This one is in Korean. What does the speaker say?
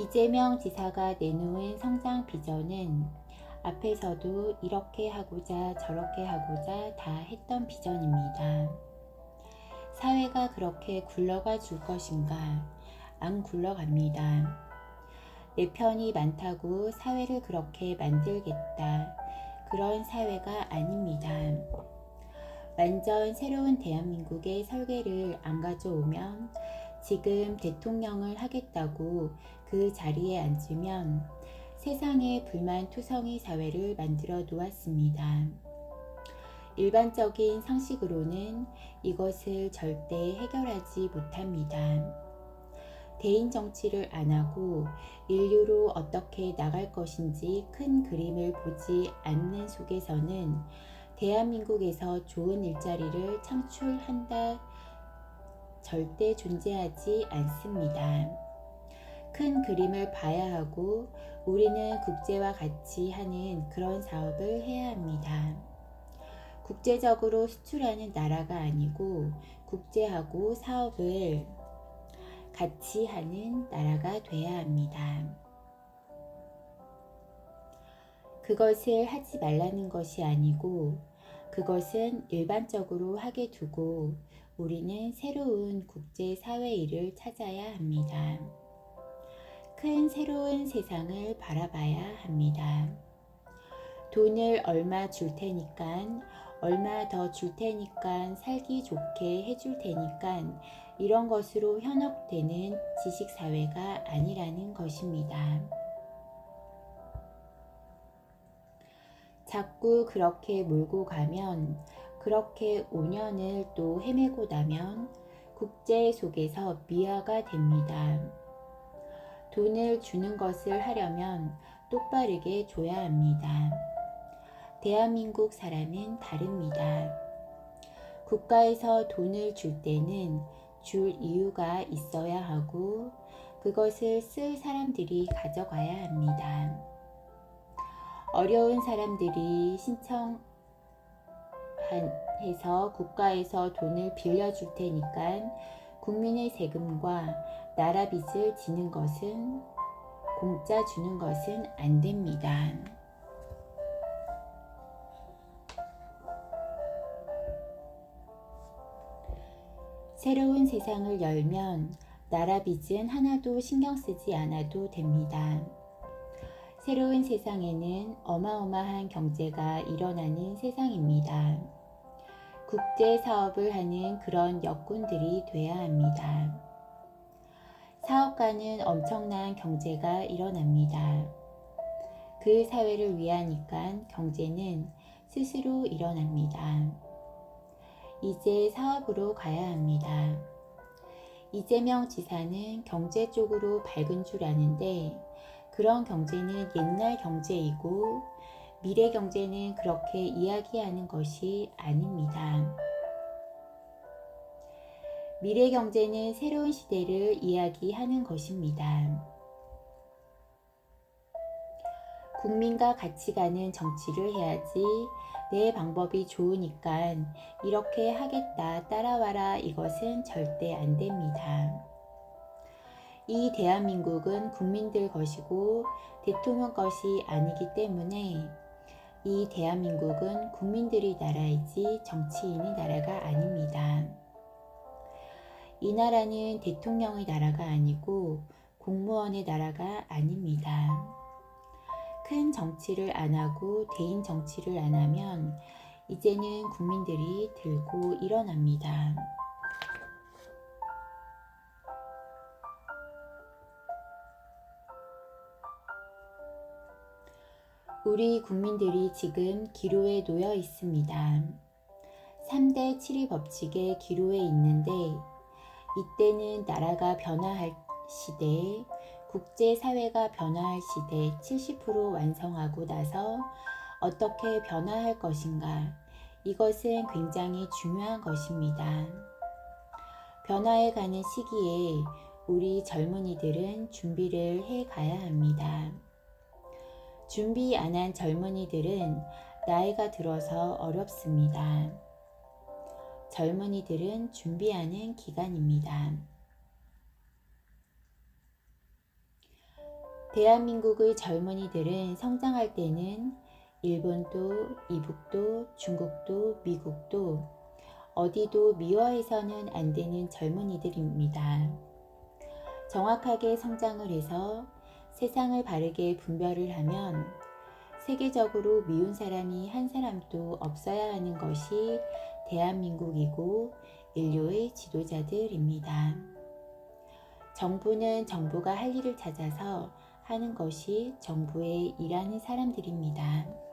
이재명 지사가 내놓은 성장 비전은 앞에서도 이렇게 하고자 저렇게 하고자 다 했던 비전입니다. 사회가 그렇게 굴러가 줄 것인가? 안 굴러갑니다. 내 편이 많다고 사회를 그렇게 만들겠다. 그런 사회가 아닙니다. 완전 새로운 대한민국의 설계를 안 가져오면 지금 대통령을 하겠다고 그 자리에 앉으면 세상에 불만 투성이 사회를 만들어 놓았습니다. 일반적인 상식으로는 이것을 절대 해결하지 못합니다. 대인 정치를 안 하고 인류로 어떻게 나갈 것인지 큰 그림을 보지 않는 속에서는 대한민국에서 좋은 일자리를 창출한다 절대 존재하지 않습니다. 큰 그림을 봐야 하고 우리는 국제와 같이 하는 그런 사업을 해야 합니다. 국제적으로 수출하는 나라가 아니고 국제하고 사업을 같이 하는 나라가 돼야 합니다. 그것을 하지 말라는 것이 아니고 그것은 일반적으로 하게 두고 우리는 새로운 국제사회 일을 찾아야 합니다. 큰 새로운 세상을 바라봐야 합니다. 돈을 얼마 줄 테니까 얼마 더 줄 테니까 살기 좋게 해줄 테니까 이런 것으로 현혹되는 지식사회가 아니라는 것입니다. 자꾸 그렇게 몰고 가면 그렇게 5년을 또 헤매고 나면 국제 속에서 미화가 됩니다. 돈을 주는 것을 하려면 똑바르게 줘야 합니다. 대한민국 사람은 다릅니다. 국가에서 돈을 줄 때는 줄 이유가 있어야 하고 그것을 쓸 사람들이 가져가야 합니다. 어려운 사람들이 신청 해서 국가에서 돈을 빌려줄 테니까 국민의 세금과 나라 빚을 지는 것은 공짜 주는 것은 안 됩니다. 새로운 세상을 열면 나라 빚은 하나도 신경 쓰지 않아도 됩니다. 새로운 세상에는 어마어마한 경제가 일어나는 세상입니다. 국제 사업을 하는 그런 여군들이 돼야 합니다. 사업가는 엄청난 경제가 일어납니다. 그 사회를 위하니까 경제는 스스로 일어납니다. 이제 사업으로 가야 합니다. 이재명 지사는 경제 쪽으로 밝은 줄 아는데 그런 경제는 옛날 경제이고 미래 경제는 그렇게 이야기하는 것이 아닙니다. 미래 경제는 새로운 시대를 이야기하는 것입니다. 국민과 같이 가는 정치를 해야지 내 방법이 좋으니까 이렇게 하겠다 따라와라 이것은 절대 안 됩니다. 이 대한민국은 국민들 것이고 대통령 것이 아니기 때문에 이 대한민국은 국민들의 나라이지 정치인의 나라가 아닙니다. 이 나라는 대통령의 나라가 아니고 공무원의 나라가 아닙니다. 큰 정치를 안 하고 대인 정치를 안 하면 이제는 국민들이 들고 일어납니다. 우리 국민들이 지금 기로에 놓여 있습니다. 3대 7위 법칙의 기로에 있는데 이때는 나라가 변화할 시대, 국제사회가 변화할 시대 70% 완성하고 나서 어떻게 변화할 것인가 이것은 굉장히 중요한 것입니다. 변화해 가는 시기에 우리 젊은이들은 준비를 해 가야 합니다. 준비 안 한 젊은이들은 나이가 들어서 어렵습니다. 젊은이들은 준비하는 기간입니다. 대한민국의 젊은이들은 성장할 때는 일본도, 이북도, 중국도, 미국도 어디도 미워해서는 안 되는 젊은이들입니다. 정확하게 성장을 해서 세상을 바르게 분별을 하면 세계적으로 미운 사람이 한 사람도 없어야 하는 것이 대한민국이고 인류의 지도자들입니다. 정부는 정부가 할 일을 찾아서 하는 것이 정부의 일하는 사람들입니다.